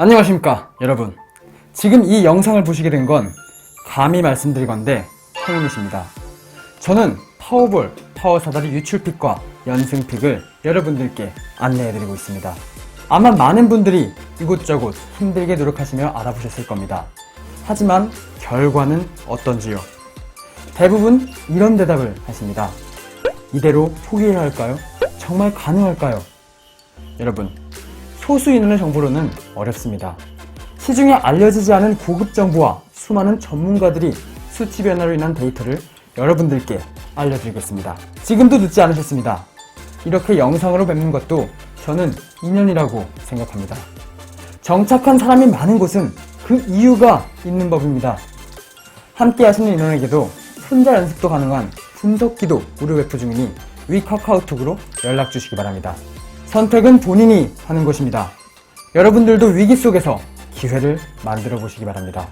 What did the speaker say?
안녕하십니까 여러분. 지금 이 영상을 보시게 된 건 감히 말씀드리건데 행운이십니다. 저는 파워볼 파워사다리 유출픽과 연승픽을 여러분들께 안내해드리고 있습니다. 아마 많은 분들이 이곳저곳 힘들게 노력하시며 알아보셨을 겁니다. 하지만 결과는 어떤지요? 대부분 이런 대답을 하십니다. 이대로 포기해야 할까요? 정말 가능할까요? 여러분 소수 인원의 정보로는 어렵습니다. 시중에 알려지지 않은 고급 정보와 수많은 전문가들이 수치 변화로 인한 데이터를 여러분들께 알려드리겠습니다. 지금도 늦지 않으셨습니다. 이렇게 영상으로 뵙는 것도 저는 인연이라고 생각합니다. 정착한 사람이 많은 곳은 그 이유가 있는 법입니다. 함께 하시는 인원에게도 혼자 연습도 가능한 분석기도 무료 배포 중이니 위 카카오톡으로 연락 주시기 바랍니다. 선택은 본인이 하는 것입니다. 여러분들도 위기 속에서 기회를 만들어 보시기 바랍니다.